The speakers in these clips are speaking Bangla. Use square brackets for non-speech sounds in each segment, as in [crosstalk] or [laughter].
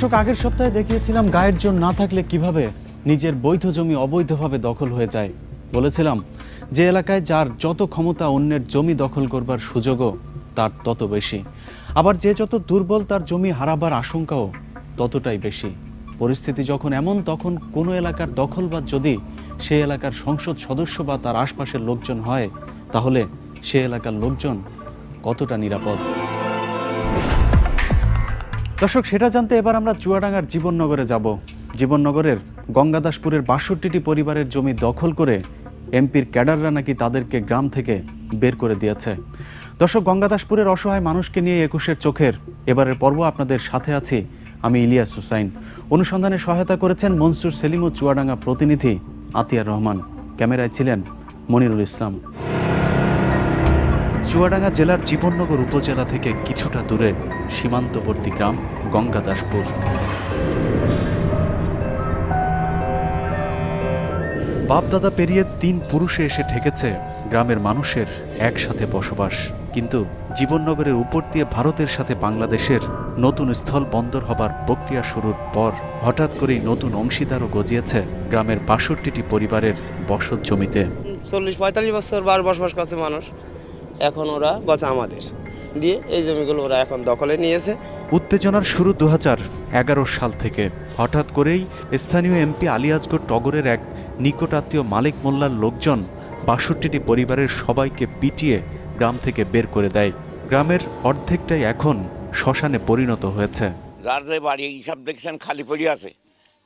দর্শক, আগের সপ্তাহে দেখিয়েছিলাম গায়ের জোর না থাকলে কীভাবে নিজের বৈধ জমি অবৈধভাবে দখল হয়ে যায়। বলেছিলাম যে এলাকায় যার যত ক্ষমতা অন্যের জমি দখল করবার সুযোগও তার তত বেশি। আবার যে যত দুর্বল তার জমি হারাবার আশঙ্কাও ততটাই বেশি। পরিস্থিতি যখন এমন, তখন কোনো এলাকার দখলবাদ যদি সে এলাকার সংসদ সদস্য বা তার আশপাশের লোকজন হয়, তাহলে সে এলাকার লোকজন কতটা নিরাপদ? দর্শক, সেটা জানতে এবার আমরা চুয়াডাঙ্গার জীবননগরে যাব। জীবননগরের গঙ্গাদাসপুরের বাষট্টিটি পরিবারের জমি দখল করে এমপির ক্যাডাররা নাকি তাদেরকে গ্রাম থেকে বের করে দিয়েছে। দর্শক, গঙ্গাদাসপুরের অসহায় মানুষকে নিয়ে একুশের চোখের এবারের পর্ব আপনাদের সাথে আছি আমি ইলিয়াস হুসাইন। অনুসন্ধানে সহায়তা করেছেন মনসুর সেলিম ও চুয়াডাঙ্গা প্রতিনিধি আতিয়ার রহমান। ক্যামেরায় ছিলেন মনিরুল ইসলাম। চুয়াডাঙ্গা জেলার জীবননগর উপজেলা থেকে কিছুটা দূরে সীমান্তবর্তী গ্রাম গঙ্গাদাসপুর। বাপদাদা পেরিয়ে তিন পুরুষে এসে ঠেকেছে গ্রামের মানুষের একসাথে বসবাস। কিন্তু জীবননগরের উপর দিয়ে ভারতের সাথে বাংলাদেশের নতুন স্থল বন্দর হবার প্রক্রিয়া শুরুর পর হঠাৎ করেই নতুন অংশীদারও গজিয়েছে গ্রামের বাষট্টিটি পরিবারের বসত জমিতে। চল্লিশ পঁয়তাল্লিশ বছর বার বসবাস করছে মানুষ। এখন ওরা বলছে আমাদের। দিয়ে এই জমিগুলো ওরা এখন দখলে নিয়েছে। উত্তেজনার শুরু দু এগারো সাল থেকে। হঠাৎ করেই স্থানীয় এমপি আলিয়াজগড় টগরের এক নিকটাত্মীয় মালিক মোল্লার লোকজন বাষট্টিটি পরিবারের সবাইকে পিটিয়ে গ্রাম থেকে বের করে দেয়। গ্রামের অর্ধেকটাই এখন শ্মশানে পরিণত হয়েছে। যার যে বাড়ি সব দেখছেন খালি পড়ে আছে।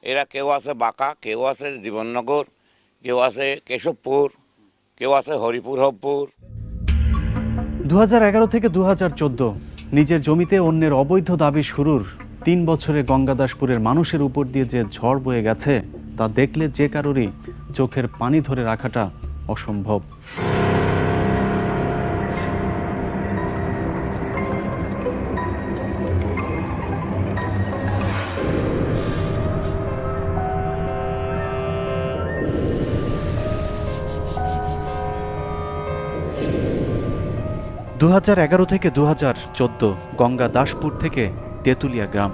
এরা কেউ আছে বাঁকা কেউ আছে জীবননগর কেউ আছে কেশবপুর কেউ আছে হরিপুর হবপুর। দু হাজার এগারো থেকে দু হাজার চোদ্দ, নিজের জমিতে অন্যের অবৈধ দাবি শুরুর তিন বছরে গঙ্গাদাসপুরের মানুষের উপর দিয়ে যে ঝড় বয়ে গেছে, তা দেখলে যে কারোরই চোখের পানি ধরে রাখাটা অসম্ভব। দু হাজার এগারো থেকে দুহাজার চোদ্দ গঙ্গা দাসপুর থেকে তেঁতুলিয়া গ্রাম।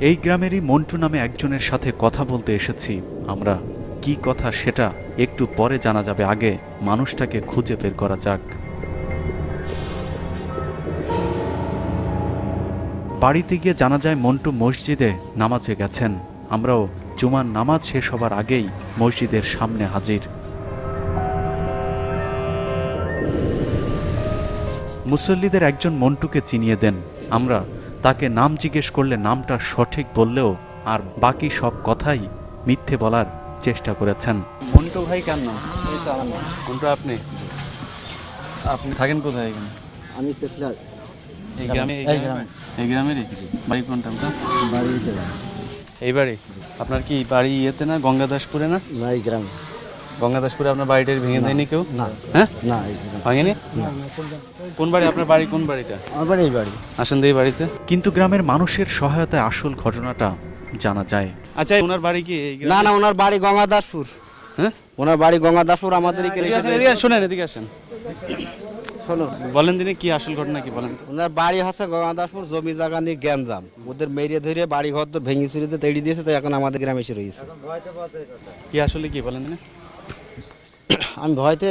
এই গ্রামেরই মন্টু নামে একজনের সাথে কথা বলতে এসেছি। আমরা কি কথা সেটা একটু পরে জানা যাবে। আগে মানুষটাকে খুঁজে বের করা যাক। বাড়িতে গিয়ে জানা যায় মন্টু মসজিদে নামাজে গেছেন। আমরাও জুমার নামাজ শেষ হবার আগেই মসজিদের সামনে হাজির। মুসল্লিদের একজন মন্টুকে চিনিয়ে দেন আমরা তাকে নাম জিজ্ঞেস করলে নামটা সঠিক বললেও আর বাকি সব কথাই মিথ্যে বলার চেষ্টা করেছেন। মন্টু ভাই কেন মন্টু আপনি? আপনি থাকেন কোথায় এখানে? আমি তেতলা এই গ্রামে এই গ্রামে। এই গ্রামেরই? বাড়ি কোনটা আপনার? এই বাড়ি? আপনার কি বাড়ি ইয়েতে না গঙ্গাদাসপুরে না? না এই গ্রামে। গঙ্গাদাসপুরে আপনার বাড়িটা ভেঙে দেয়নি কেউ? না হ্যাঁ? না ভাঙেনি? কোন বাড়ি আপনার বাড়ি কোন বাড়িটা? আমার বাড়ি এই বাড়ি। আসেন এই বাড়িতে। কিন্তু গ্রামের মানুষের সহায়তায় আসল ঘটনাটা জানা যায়। আচ্ছা ওনার বাড়ি কি না না ওনার বাড়ি গঙ্গাদাসপুর। হ্যাঁ? ওনার বাড়ি গঙ্গাদাসপুর আমাদের এখানে এদিকে আসেন, শোনেন এদিকে আসেন। শোনো। বলেন দিনে কি আসল ঘটনা কি বলেন? ওনার বাড়ি হচ্ছে গঙ্গাদাসপুর জমি জায়গা নিয়ে গ্যাঞ্জাম। ওদের মেরিয়ে ধরে বাড়ি ঘর তো ভেঙে চুরিতে তেড়ি দিয়েছে তো এখন আমাদের গ্রামে এসে রয়েছে। কি আসলে কি বলেন দিনে? আমি ভয়তে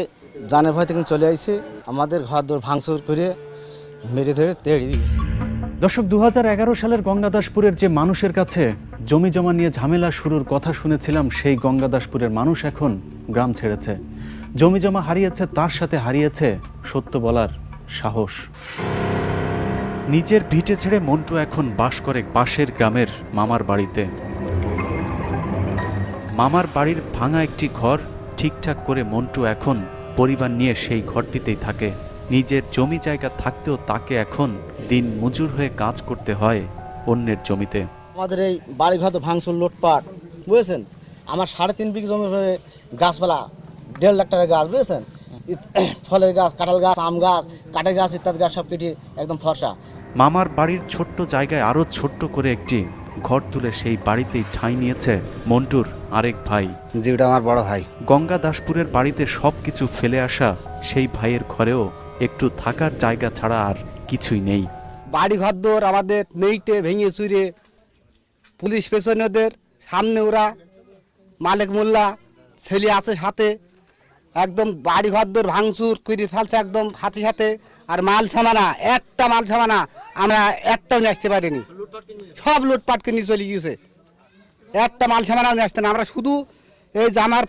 জানে ভয় থেকে চলে আইছি। আমাদের ঘর দৌড় ভাঙচুর করে মেরে ধরে তেড়ি দিয়েছে। দর্শক দু হাজার এগারো সালের গঙ্গাদাসপুরের যে মানুষের কাছে জমি জমা নিয়ে ঝামেলা শুরুর কথা শুনেছিলাম সেই গঙ্গাদাসপুরের মানুষ এখন গ্রাম ছেড়েছে। জমি জমা হারিয়েছে, তার সাথে হারিয়েছে সত্য বলার সাহস। নিজের ভিটে ছেড়ে মন্টু এখন বাস করে পাশের গ্রামের মামার বাড়িতে। মামার বাড়ির ভাঙা একটি ঘর ঠিকঠাক করে মন্টু এখন পরিবার নিয়ে সেই ঘরটিতেই থাকে। নিজের জমি জায়গা থাকতেও তাকে এখন দিন মজুর হয়ে কাজ করতে হয় অন্যের জমিতে। আমাদের এই বাড়িঘর তো ভাঙচুর, লোটপাট, বুঝেছেন? আমার সাড়ে তিন বিঘি জমি গাছপালা দেড় লাখ টাকার গাছ বুঝেছেন? [coughs] ফলের গাছ কাঁঠাল গাছ আম গাছ কাঠের গাছ ইত্যাদি গাছ সব কেটে একদম ফর্সা। মামার বাড়ির ছোট্ট জায়গায় আরও ছোট্ট করে একটি ঘর তুলে সেই বাড়িতেই ঠাঁই নিয়েছে মন্টুর আরেক ভাই। যে ওটা আমার বড় ভাই। গঙ্গা দাসপুরের বাড়িতে সব কিছু ফেলে আসা সেই ভাইয়ের ঘরেও একটু থাকার জায়গা ছাড়া আর কিছুই নেই। বাড়ি ঘর দোর আমাদের নেইটে ভেঙে চুরে পুলিশ পেছনেদের সামনে ওরা মালিক মোল্লা ছেলে আছে সাথে একদম বাড়ি ঘর দোর ভাঙচুর করে ফেলছে একদম হাতে সাথে। আর মাল ছামানা একটা মাল ছামানা আমরা একটাও নিয়ে আসতে পারিনি। সব লুটপাট করে নিয়ে চলে গিয়েছে। একটা মাল ছামানাও নিয়ে আসতে না আমরা শুধু এই জামার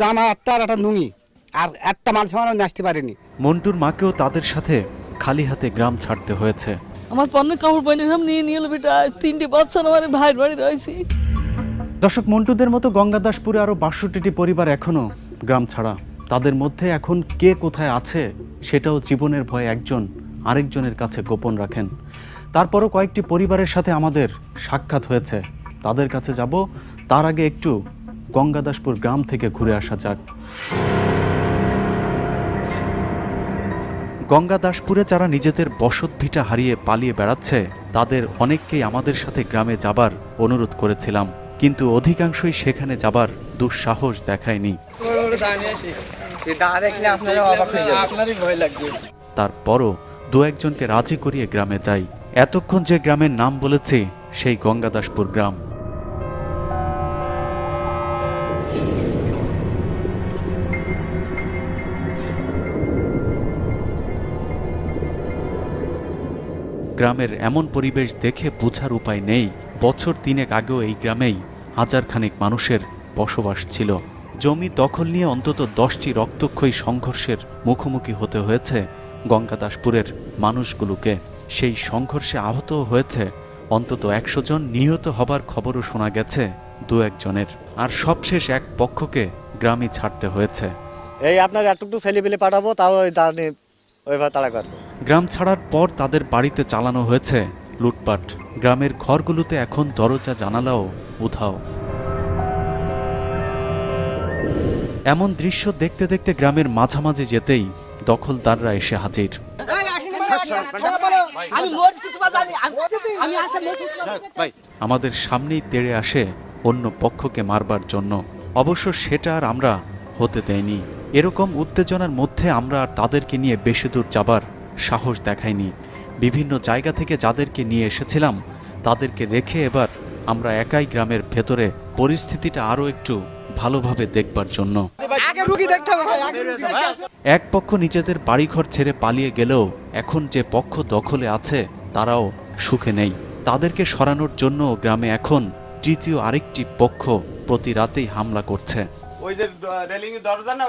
জামা একটা আর একটা নুঙি আর একটা মাল ছামানাও নিয়ে আসতে পারিনি। মন্টুর মাকেও তাদের সাথে খালি হাতে গ্রাম ছাড়তে হয়েছে। আমার পণ্যের কাপড় পয়না সব নিয়ে নিয়ে এলো বেটা তিনটে বছর আমার ভাইয়ের বাড়ি রয়েছি। দর্শক মন্টুদের মতো গঙ্গাদাসপুরে আরও বাষট্টিটি পরিবার এখনও গ্রাম ছাড়া। তাদের মধ্যে এখন কে কোথায় আছে সেটাও জীবনের ভয়ে একজন আরেকজনের কাছে গোপন রাখেন। তারপরও কয়েকটি পরিবারের সাথে আমাদের সাক্ষাৎ হয়েছে। তাদের কাছে যাব, তার আগে একটু গঙ্গাদাসপুর গ্রাম থেকে ঘুরে আসা যাক। গঙ্গাদাসপুরে যারা নিজেদের বসত ভিটা হারিয়ে পালিয়ে বেড়াচ্ছে, তাদের অনেককেই আমাদের সাথে গ্রামে যাবার অনুরোধ করেছিলাম। কিন্তু অধিকাংশই সেখানে যাবার দুঃসাহস দেখায়নি। তারপরও দু একজনকে রাজি করিয়ে গ্রামে যাই। এতক্ষণ যে গ্রামের নাম বলেছি সেই গঙ্গাদাসপুর গ্রাম। গ্রামের এমন পরিবেশ দেখে বোঝার উপায় নেই। বছর তিনেক আগেও এই গ্রামেই হাজার খানেক মানুষের বসবাস ছিল। জমি দখল নিয়ে অন্তত দশটি রক্তক্ষয়ী সংঘর্ষের মুখোমুখি হতে হয়েছে গঙ্গাদাসপুরের মানুষগুলোকে। সেই সংঘর্ষে আহত হয়েছে অন্তত একশো জন। নিহত হবার খবরও শোনা গেছে দু একজনের। আর সবশেষ এক পক্ষকে গ্রামই ছাড়তে হয়েছে। এই আপনার একটু ছেলে পেলে পাঠাবো তাও ওইভাবে তাড়া করব। গ্রাম ছাড়ার পর তাদের বাড়িতে চালানো হয়েছে লুটপাট। গ্রামের ঘরগুলোতে এখন দরজা জানালাও উধাও। এমন দৃশ্য দেখতে দেখতে গ্রামের মাঝামাঝি যেতেই দখলদাররা এসে হাজির। আমাদের সামনেই তেড়ে আসে অন্য পক্ষকে মারবার জন্য। অবশ্য সেটা আর আমরা হতে দেয়নি। এরকম উত্তেজনার মধ্যে আমরা আর তাদেরকে নিয়ে বেশি দূর যাবার সাহস দেখাইনি। বিভিন্ন জায়গা থেকে যাদেরকে নিয়ে এসেছিলাম, তাদেরকে রেখে এবার আমরা একাই গ্রামের ভেতরে পরিস্থিতিটা আরও একটু ভালোভাবে দেখবার জন্য। এক পক্ষ নিজেদের বাড়িঘর ছেড়ে পালিয়ে গেলেও এখন যে পক্ষ দখলে আছে তারাও সুখে নেই। তাদেরকে সরানোর জন্য গ্রামে এখন তৃতীয় আরেকটি পক্ষ প্রতি রাতেই হামলা করছে। ওই যে রেলিং দরজা না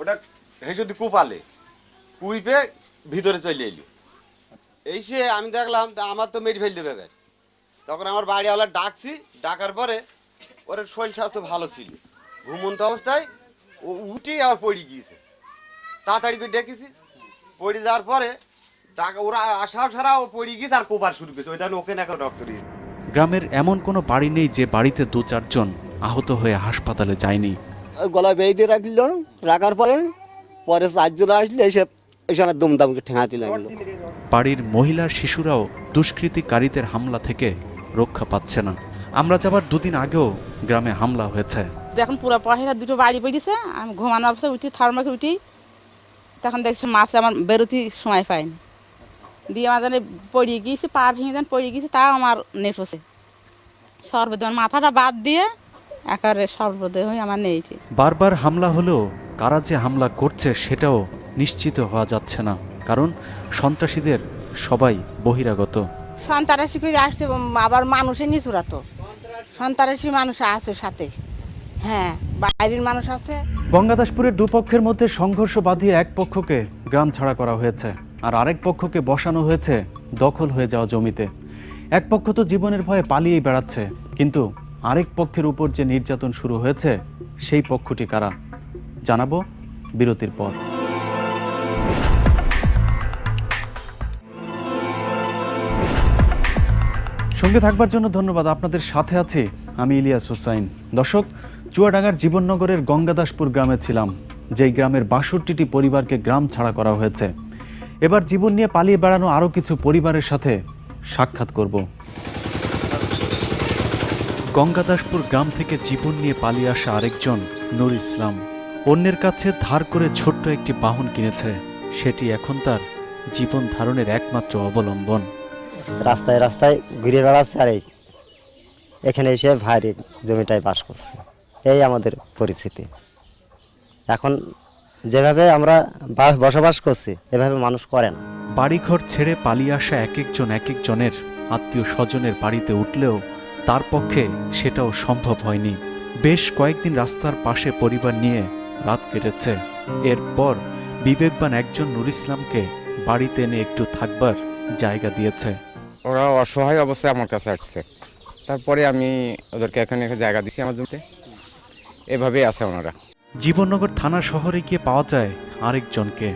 ওটা হেসে দি কুপালে। কুইপে ভিতরে চলে এলো। এই সে আমি দেখলাম আমার তো মেরে ফেলতে দেবে তখন আমার বাড়িওয়ালা ডাকছি ডাকার পরে ওর শরীর স্বাস্থ্য ভালো ছিল। ঘুমন্ত অবস্থায় ও উঠেই আবার পড়ে গিয়েছে। তাড়াতাড়ি করে ডেকেছি পড়ে যাওয়ার পরে ডাকা ওরা আসাও ছাড়া ও পড়ে গিয়েছে আর কোপার শুরু করেছে। ওই জন্য ওকে না রক্ত গ্রামের এমন কোনো বাড়ি নেই যে বাড়িতে দু চারজন আহত হয়ে হাসপাতালে যায়নি। গলায় বেয়ে দিয়ে রাখছিল। রাখার পরে পরে চারজন আসলে এসে এসে দুমদামকে ঠেঙাতে লাগল বাড়ির মহিলা শিশুরাও দুষ্কৃতিকারীদের হামলা থেকে রক্ষা পাচ্ছে না। আমরা যাবার দুদিন আগেও গ্রামে হামলা হয়েছে। যখন পুরো পয়সা দুটো বাড়ি পড়েছে আমি ঘুমানো অবস্থায় উঠি থার্মাকে উঠি তখন দেখছি মাছ আমার বেরোতে সময় পাইনি দিয়ে আমার জানে পড়িয়ে গিয়েছে পা ভেঙে যান পড়িয়ে গিয়েছে তাও আমার নেট হচ্ছে। সর্বদেহ মাথাটা বাদ দিয়ে একেবারে সর্বদেহ আমার নেইছে বারবার হামলা হলেও কারা যে হামলা করছে সেটাও নিশ্চিত হওয়া যাচ্ছে না কারণ সন্ত্রাসীদের সবাই বহিরাগত। সন্তারাশি করে আসছে আবার মানুষে নিচুরা তো সন্তারাশি মানুষ আছে সাথে। হ্যাঁ বাইরের মানুষ আছে। গঙ্গাদাসপুরের দুপক্ষের মধ্যে সংঘর্ষ বাঁধিয়ে এক পক্ষকে গ্রাম ছাড়া করা হয়েছে, আর আরেক পক্ষকে বসানো হয়েছে, দখল হয়ে যাওয়া জমিতে। এক পক্ষ তো জীবনের ভয়ে পালিয়েই বেড়াচ্ছে, কিন্তু আরেক পক্ষের উপর যে নির্যাতন শুরু হয়েছে, সেই পক্ষটি কারা? জানাব বিরতির পর। সঙ্গে থাকবার জন্য ধন্যবাদ। আপনাদের সাথে আছি আমি ইলিয়াস হোসাইন। দর্শক, চুয়াডাঙ্গার জীবননগরের গঙ্গাদাসপুর গ্রামে ছিলাম, যেই গ্রামের বাষট্টিটি পরিবারকে গ্রাম ছাড়া করা হয়েছে। এবার জীবন নিয়ে পালিয়ে বেড়ানো আরও কিছু পরিবারের সাথে সাক্ষাৎ করব। গঙ্গাদাসপুর গ্রাম থেকে জীবন নিয়ে পালিয়ে আসা আরেকজন নুর ইসলাম। অন্যের কাছে ধার করে ছোট্ট একটি বাহন কিনেছে। সেটি এখন তার জীবন ধারণের একমাত্র অবলম্বন। রাস্তায় রাস্তায় ঘুরে বেড়াচ্ছে আর এখানে এসে ভাইয়ের জমিটায় বাস করছে। এই আমাদের পরিস্থিতি। এখন যেভাবে আমরা বসবাস করছি, এভাবে মানুষ করে না। বাড়িঘর ছেড়ে পালিয়ে আসা এক একজন এক একজনের আত্মীয় স্বজনের বাড়িতে উঠলেও তার পক্ষে সেটাও সম্ভব হয়নি। বেশ কয়েকদিন রাস্তার পাশে পরিবার নিয়ে রাত কেটেছে। এরপর বিবেকবান একজন নুর ইসলামকে বাড়িতে এনে একটু থাকবার জায়গা দিয়েছে। ওরা অসহায় অবস্থায় আমার কাছে আসছে। তারপরে আমি ওদেরকে এখানে একটা জায়গা দিছি আমার জমিতে। এভাবেই আছে ওনারা। জীবননগর থানা শহরে গিয়ে পাওয়া যায় আরেকজনকে।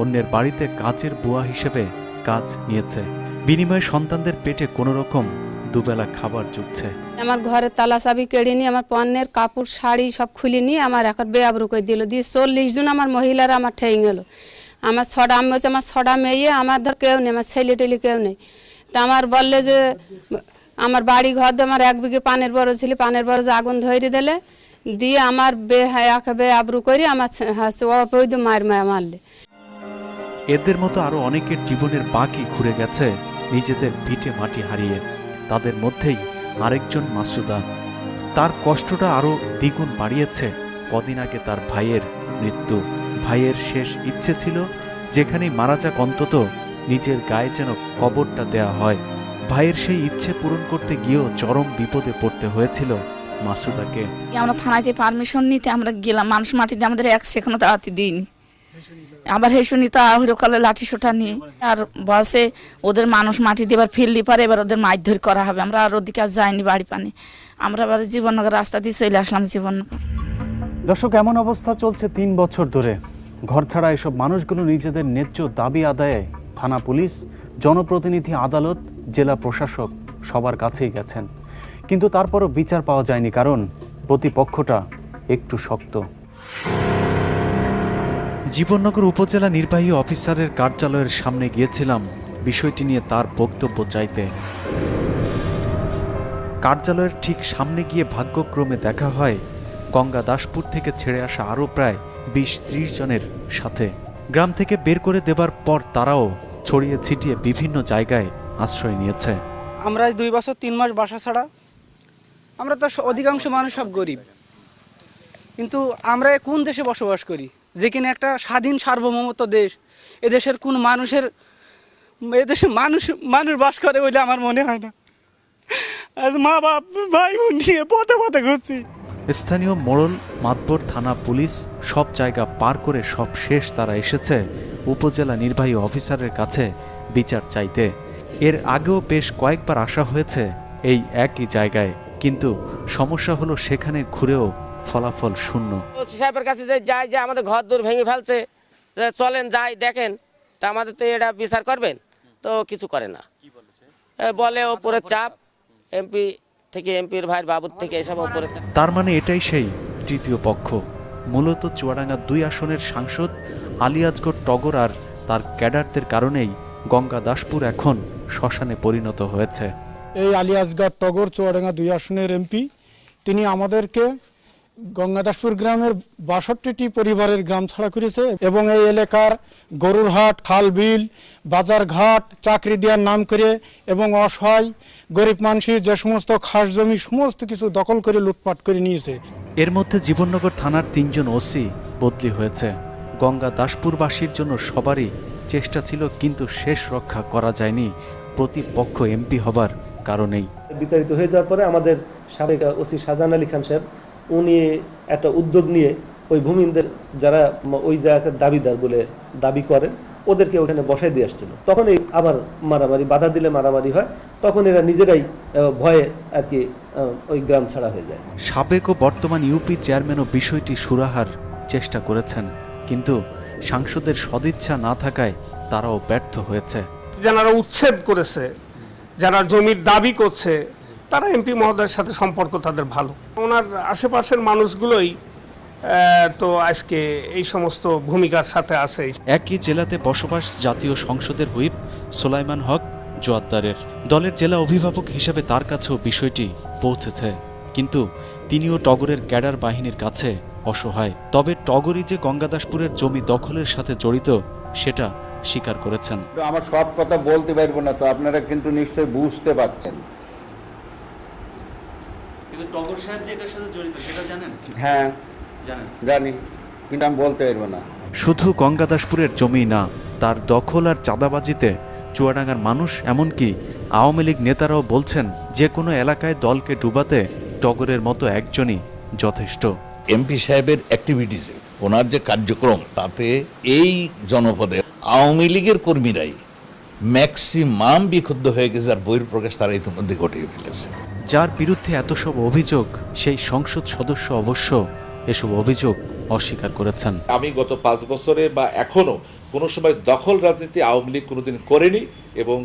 অন্যের বাড়িতে কাজের বুয়া হিসেবে কাজ নিয়েছে। বিনিময়ে সন্তানদের পেটে কোনো রকম দুবেলা খাবার জুটছে। আমার ঘরে তালা চাবি কেড়ে নিয়ে আমার পণ্যের কাপড় শাড়ি সব খুলে নিয়ে আমার এখন বেআবরু করে দিল। দিয়ে চল্লিশ জন আমার মহিলারা আমার ঠেই গেল। আমার ছটা আমি হচ্ছে আমার ছটা মেয়ে আমার ধর কেউ নেই আমার ছেলে টেলে কেউ নেই। তা আমার বললে যে, আমার বাড়ি ঘর আমার এক বিঘে পানের বড় ছিল, পানের যে আগুন ধরে দিলে, দিয়ে আমার বে বে আবরু করে, আমার অবৈধ মায়ের মায়া মারলে। এদের মতো আরও অনেকের জীবনের বাকি ঘুরে গেছে, নিজেদের পিঠে মাটি হারিয়ে। তাদের মধ্যেই আরেকজন মাসুদা। তার কষ্টটা আরও দ্বিগুণ বাড়িয়েছে। কদিন আগে তার ভাইয়ের মৃত্যু। ভাইয়ের শেষ ইচ্ছে ছিল, যেখানেই মারা যাক অন্তত নিজের গায়ে যেন কবরটা দেয়া হয়। ভাইয়ের সেই ইচ্ছে পূরণ করতে গিয়েও চরম বিপদে পড়তে হয়েছিল মাসুদাকে। আমরা থানাতে পারমিশন নিতে আমরা গেলাম মানুষ মাটিতে আমাদের এক সেখানে দাঁড়াতে দিইনি। আবার হেসুনি তা হইরকালে লাঠি সোটা নিয়ে। আর বসে ওদের মানুষ মাটি দিয়ে এবার ফিরলি পারে এবার ওদের মারধর করা হবে। আমরা আর ওদিকে আর যাইনি বাড়ি পানি। আমরা এবার জীবননগর রাস্তা দিয়ে চলে আসলাম জীবননগর। দর্শক এমন অবস্থা চলছে তিন বছর ধরে। ঘর ছাড়া এসব মানুষগুলো নিজেদের ন্যায্য দাবি আদায়ে থানা পুলিশ, জনপ্রতিনিধি আদালত, জেলা প্রশাসক সবার কাছেই গেছেন। কিন্তু তারপরও বিচার পাওয়া যায়নি কারণ প্রতিপক্ষটা একটু শক্ত। জীবননগর উপজেলা নির্বাহী অফিসারের কার্যালয়ের সামনে গিয়েছিলাম। বিষয়টি নিয়ে তার বক্তব্য চাইতে। কার্যালয়ের ঠিক সামনে গিয়ে ভাগ্যক্রমে দেখা হয়, গঙ্গা দাসপুর থেকে ছেড়ে আসা আরও প্রায় বিশ ত্রিশ জনের সাথে। গ্রাম থেকে বের করে দেবার পর তারাও ছড়িয়ে ছিটিয়ে বিভিন্ন জায়গায় আশ্রয় নিয়েছে। আমরা দুই বছর তিন মাস বাসা ছাড়া আমরা তো অধিকাংশ মানুষ সব গরিব। কিন্তু আমরা কোন দেশে বসবাস করি? যেখানে একটা স্বাধীন সার্বভৌমত্ব দেশ এদেশের কোন মানুষের এদেশে মানুষ মানুষ বাস করে বলে আমার মনে হয় না। মা বাপ ভাই বোন নিয়ে পথে পথে ঘুরছি। স্থানীয় মোড়ল মাতবর থানা পুলিশ সব জায়গা পার করে সব শেষ তারা এসেছে। উপজেলা নির্বাহী অফিসারের কাছে বিচার চাইতে। এর আগেও বেশ কয়েকবার আসা হয়েছে এই একই জায়গায় কিন্তু সমস্যা হলো সেখানে ঘুরেও ফলাফল শূন্য। ওসি সাহেবের কাছে যে যাই যে আমাদের ঘর দূর ভেঙে ফেলছে যে চলেন যাই দেখেন তা আমাদের তো এটা বিচার করবেন তো কিছু করে না। বলে ওপরে চাপ এমপি থেকে এমপির ভাইয়ের বাবুর থেকে এসব ওপরে চাপ। তার মানে এটাই সেই তৃতীয় পক্ষ। মূলত চুয়াডাঙ্গা দুই আসনের সাংসদ আলিয়াজগড় টগর আর তার ক্যাডারদের কারণেই গঙ্গা দাসপুর এখন শ্মশানে পরিণত হয়েছে। এই আলিয়াসগার টগর চুয়াডাঙ্গা দুই আসনের এমপি তিনি আমাদেরকে গঙ্গাদাসপুর গ্রামের বাষট্টিটি পরিবারের গ্রাম ছাড়া করেছে এবং এই এলাকার গরুরহাট খাল বিল বাজারঘাট চাকরি দেওয়ার নাম করে এবং অসহায় গরিব মানুষের যে সমস্ত খাস জমি সমস্ত কিছু দখল করে লুটপাট করে নিয়েছে। এর মধ্যে জীবননগর থানার তিনজন ওসি বদলি হয়েছে। গঙ্গা দাসপুরবাসীর জন্য সবারই চেষ্টা ছিল কিন্তু শেষ রক্ষা করা যায়নি। প্রতিপক্ষ এমপি হবার কারণেই। বিতাড়িত হয়ে যাওয়ার পরে আমাদের সাবেক ওসি শাহজাহান আলী খান সাহেব উনি একটা উদ্যোগ নিয়ে ওই ভূমিনদের যারা ওই জায়গার দাবিদার বলে দাবি করেন ওদেরকে ওখানে বসাই দিয়ে আসছিল। তখন এই আবার মারামারি বাধা দিলে মারামারি হয় তখন এরা নিজেরাই ভয়ে আর কি ওই গ্রাম ছাড়া হয়ে যায়। সাবেক ও বর্তমান ইউপি চেয়ারম্যানও বিষয়টি সুরাহার চেষ্টা করেছেন। কিন্তু সাংসদের সদিচ্ছা না থাকায় তারাও ব্যর্থ হয়েছে। যারা উচ্ছেদ করেছে যারা জমির দাবি করছে তারা এমপি মহোদয়ের সাথে সম্পর্ক তাদের ভালো। ওনার আশেপাশের মানুষগুলোই তো আজকে এই সমস্ত ভূমিকার সাথে আছে। একই জেলাতে বসবাস জাতীয় সংসদের হুইপ সোলাইমান হক জোয়াদ্দারের। দলের জেলা অভিভাবক হিসেবে তার কাছেও বিষয়টি পৌঁছেছে। কিন্তু তিনিও টগরের ক্যাডার বাহিনীর কাছে অসহায়। তবে টগরই যে গঙ্গাদাসপুরের জমি দখলের সাথে জড়িত সেটা স্বীকার করেছেন। আমার সব কথা বলতে পারব না তো আপনারা কিন্তু নিশ্চয়ই বুঝতে পারছেন। টগর সাহেব যে সাথে জড়িত সেটা জানেন? হ্যাঁ জানি কিন্তু আমি বলতে পারব না। শুধু গঙ্গাদাসপুরের জমি না তার দখল আর চাঁদাবাজিতে চুয়াডাঙ্গার মানুষ এমনকি আওয়ামী লীগ নেতারাও বলছেন যে কোনো এলাকায় দলকে ডুবাতে টগরের মতো একজনই যথেষ্ট। এমপি সাহেবের অ্যাক্টিভিটিসে ওনার যে কার্যক্রম তাতে এই জনপদে আওয়ামী লীগের কর্মীরাই ম্যাক্সিমাম বিক্ষুব্ধ হয়ে গেছে আর বইয়ের প্রকাশ তারা ইতিমধ্যে ঘটিয়ে ফেলেছে। যার বিরুদ্ধে এত সব অভিযোগ সেই সংসদ সদস্য অবশ্য এসব অভিযোগ অস্বীকার করেছেন। আমি গত পাঁচ বছরে বা এখনও কোনো সময় দখল রাজনীতি আওয়ামী লীগ কোনোদিন করেনি এবং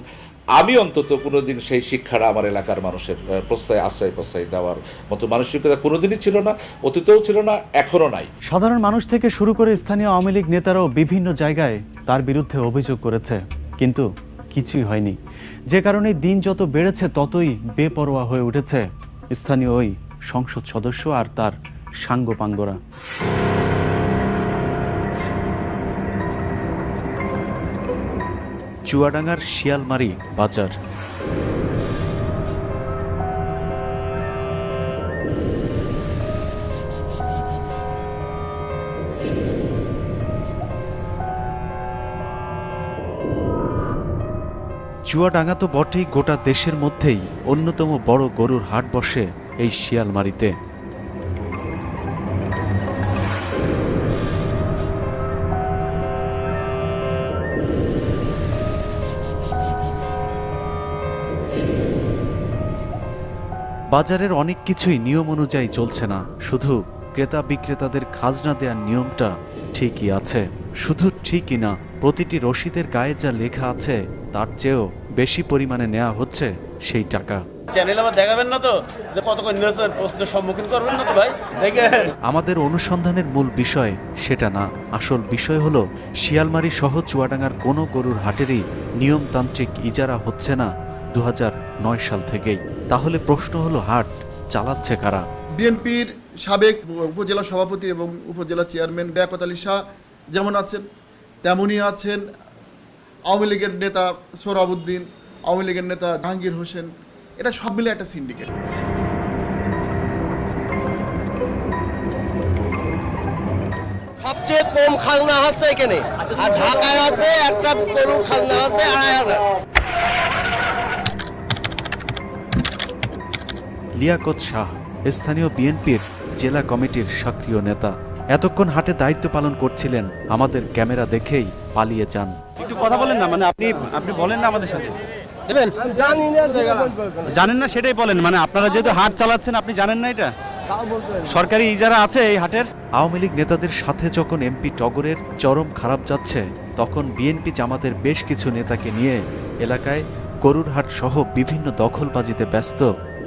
আমি অন্তত কোনোদিন সেই শিক্ষাটা আমার এলাকার মানুষের প্রশ্রয়, আশ্রয়, প্রশ্রয় দেওয়ার মতো মানসিকতা কোনোদিনই ছিল না, অতীতেও ছিল না, এখনও নাই। সাধারণ মানুষ থেকে শুরু করে স্থানীয় আওয়ামী লীগ নেতারাও বিভিন্ন জায়গায় তার বিরুদ্ধে অভিযোগ করেছে, কিন্তু কিছুই হয়নি। যে কারণে দিন যত বেড়েছে, ততই বেপরোয়া হয়ে উঠেছে স্থানীয় ওই সংসদ সদস্য আর তার সাঙ্গপাঙ্গরা। চুয়াডাঙ্গার শিয়ালমারি বাজার। চুয়াডাঙ্গা তো বটেই গোটা দেশের মধ্যেই অন্যতম বড় গরুর হাট বসে এই শিয়ালমারিতে। বাজারের অনেক কিছুই নিয়ম অনুযায়ী চলছে না। শুধু ক্রেতা বিক্রেতাদের খাজনা দেওয়ার নিয়মটা ঠিকই আছে। শুধু ঠিকই না প্রতিটি রসিদের গায়ে যা লেখা আছে তার চেয়েও বেশি পরিমাণে নেওয়া হচ্ছে সেই টাকা। চ্যানেল আবার দেখাবেন না তো? যে কত প্রশ্নের সম্মুখীন করবেন না তো ভাই? দেখেন। আমাদের অনুসন্ধানের মূল বিষয় সেটা না। আসল বিষয় হলো শিয়ালমারি সহ চুয়াডাঙ্গার কোনো গরুর হাটেরই নিয়মতান্ত্রিক ইজারা হচ্ছে না দু নয় সাল থেকেই। তাহলে প্রশ্ন হলো হাট চালাচ্ছে কারা? বিএনপির সাবেক উপজেলা সভাপতি এবং উপজেলা চেয়ারম্যান বেয়াকত আলী শাহ যেমন আছেন তেমনই আছেন আওয়ামী লীগের নেতা সোহরাবুদ্দিন আওয়ামী লীগের নেতা জাহাঙ্গীর হোসেন। এটা সব মিলে একটা সিন্ডিকেট সবচেয়ে কম খাজনা হচ্ছে এখানে। আর ঢাকায় আছে একটা গরুর খাজনা হচ্ছে আড়াই হাজার। লিয়াকত শাহ স্থানীয় বিএনপির জেলা কমিটির সক্রিয় নেতা। এতক্ষণ হাটে দায়িত্ব পালন করছিলেন আমাদের ক্যামেরা দেখেই পালিয়ে যান। একটু কথা বলেন না মানে আপনি আপনি বলেন না আমাদের সাথে। জানেন না সেটাই বলেন। মানে আপনারা যেহেতু হাট চালাচ্ছেন আপনি জানেন না এটা? সরকারি ইজারা আছে এই হাটের? আওয়ামী লীগ নেতাদের সাথে যখন এমপি টগরের চরম খারাপ যাচ্ছে তখন বিএনপি জামাতের বেশ কিছু নেতাকে নিয়ে এলাকায় গরুর হাট সহ বিভিন্ন দখলবাজিতে ব্যস্ত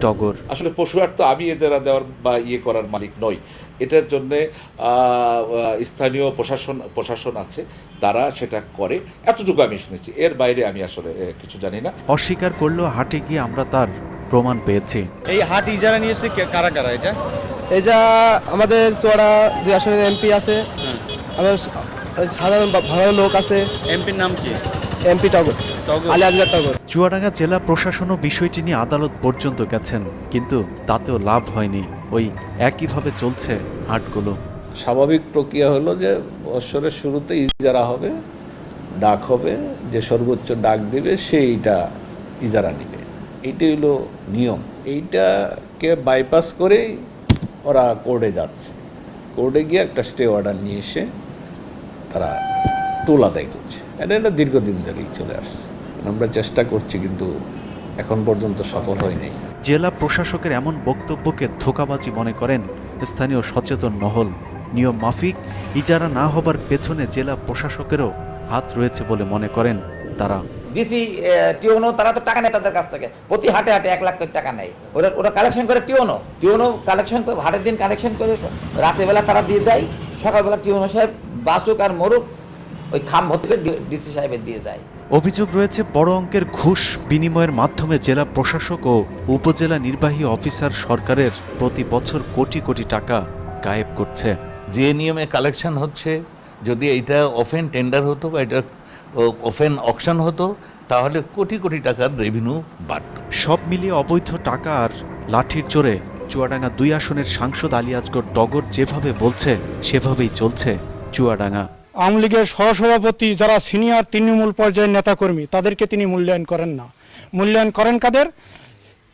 টগর। আসলে পশুহাট তো আমি এজারা দেওয়ার বা ইয়ে করার মালিক নই। এটার জন্যে স্থানীয় প্রশাসন প্রশাসন আছে তারা সেটা করে। এতটুকু আমি শুনেছি। এর বাইরে আমি আসলে কিছু জানি না। অস্বীকার করলেও হাটে গিয়ে আমরা তার প্রমাণ পেয়েছি। এই হাট ইজারা নিয়েছে কারা কারা? এটা? এই যা আমাদের চোয়াড়া যে আসলে এমপি আছে। আমাদের সাধারণ ভালো লোক আছে। এমপির নাম কি? এমপি টগর আলী আজগার টগর। চুয়াডাঙ্গা জেলা প্রশাসনও বিষয়টি নিয়ে আদালত পর্যন্ত গেছেন কিন্তু তাতেও লাভ হয়নি। ওই একইভাবে চলছে হাটগুলো। স্বাভাবিক প্রক্রিয়া হলো যে বৎসরের শুরুতে ইজারা হবে ডাক হবে যে সর্বোচ্চ ডাক দেবে সেইটা ইজারা নেবে। এইটাই হলো নিয়ম। এইটাকে বাইপাস করেই ওরা কোর্টে যাচ্ছে। কোর্টে গিয়ে একটা স্টে অর্ডার নিয়ে এসে তারা টোল আদায় করছে। এটা এটা দীর্ঘদিন ধরেই চলে আসছে। আমরা চেষ্টা করছি কিন্তু এখন পর্যন্ত সফল হয়নি। জেলা প্রশাসকের এমন বক্তব্যকে ধোকাবাজি মনে করেন স্থানীয় সচেতন মহল নিয়ম মাফিক ইজারা না হবার পেছনে জেলা প্রশাসকেরও হাত রয়েছে বলে মনে করেন তারা। ডিসি টিওনো তারা তো টাকা নেয় তাদের কাছ থেকে। প্রতি হাটে হাটে এক লাখ করে টাকা নেয়। ওরা ওরা কালেকশন করে টিওনো। টিওনো কালেকশন করে হাটের দিন কালেকশন করে রাত্রেবেলা তারা দিয়ে দেয়। সকালবেলা টিওনো সাহেব বাসুক আর মরুক ওই খাম ভর্তি করে ডিসি সাহেবের দিয়ে যায়। অভিযোগ রয়েছে বড় অঙ্কের ঘুষ বিনিময়ের মাধ্যমে জেলা প্রশাসক ও উপজেলা নির্বাহী অফিসার সরকারের প্রতি বছর কোটি কোটি টাকা গায়েব করছে। যে নিয়মে কালেকশন হচ্ছে যদি এটা ওপেন টেন্ডার হতো বা এটা ওপেন অকশন হতো তাহলে কোটি কোটি টাকার রেভিনিউ বাড়ত। সব মিলিয়ে অবৈধ টাকা আর লাঠির জোরে চুয়াডাঙ্গা দুই আসনের সাংসদ আলী আজগর টগর যেভাবে বলছে সেভাবেই চলছে চুয়াডাঙ্গা। আওয়ামী লীগের সহসভাপতি যারা সিনিয়র তৃণমূল পর্যায়ের নেতাকর্মী, তাদেরকে তিনি মূল্যায়ন করেন না। মূল্যায়ন করেন কাদের?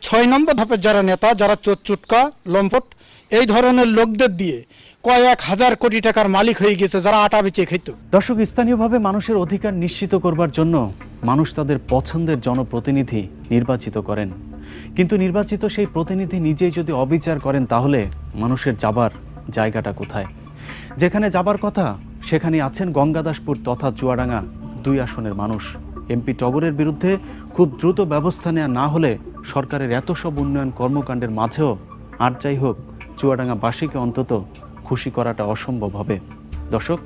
ছয় নম্বর ধাপের যারা নেতা, যারা চোট চুটকা, লম্পট, এই ধরনের লোকদের দিয়ে কয়েক হাজার কোটি টাকার মালিক হয়ে গেছে যারা আটা বেচে খেত দর্শক, স্থানীয়ভাবে মানুষের অধিকার নিশ্চিত করবার জন্য মানুষ তাদের পছন্দের জনপ্রতিনিধি নির্বাচিত করেন। কিন্তু নির্বাচিত সেই প্রতিনিধি নিজেই যদি অবিচার করেন, তাহলে মানুষের যাবার জায়গাটা কোথায়? যেখানে যাবার কথা সেখানে আছেন গঙ্গাদাসপুর তথা চুয়াডাঙ্গা, দুই আসনের মানুষ। এমপি টগরের বিরুদ্ধে খুব দ্রুত ব্যবস্থা নেওয়া না হলে সরকারের এত সব উন্নয়ন কর্মকাণ্ডের মাঝেও আর যাই হোক, চুয়াডাঙ্গাবাসীকে অন্তত খুশি করাটা অসম্ভব হবে। দর্শক,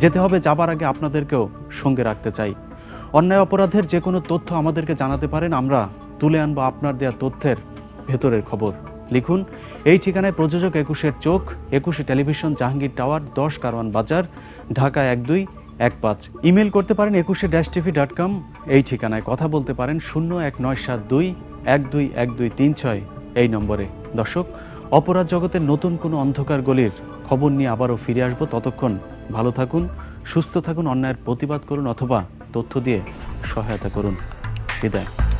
যেতে হবে যাবার আগে আপনাদেরকেও সঙ্গে রাখতে চাই। অন্যায় অপরাধের যে কোনো তথ্য আমাদেরকে জানাতে পারেন, আমরা তুলে আনব আপনার দেওয়া তথ্যের ভেতরের খবর। লিখুন, এই ঠিকানায় প্রযোজক একুশের চোখ, একুশে টেলিভিশন জাহাঙ্গীর টাওয়ার, দশ কারওয়ান বাজার, ঢাকা এক দুই, এক পাঁচ। ইমেল করতে পারেন একুশে ড্যাশ টিভি ডট কম। এই ঠিকানায় কথা বলতে পারেন শূন্য এক নয় সাত দুই, এক দুই এক দুই তিন ছয় এই নম্বরে। দর্শক, অপরাধ জগতের নতুন কোনো অন্ধকার গলির খবর নিয়ে আবারও ফিরে আসব ততক্ষণ। ভালো থাকুন, সুস্থ থাকুন, অন্যায়ের প্রতিবাদ করুন অথবা তথ্য দিয়ে সহায়তা করুন। বিদায়।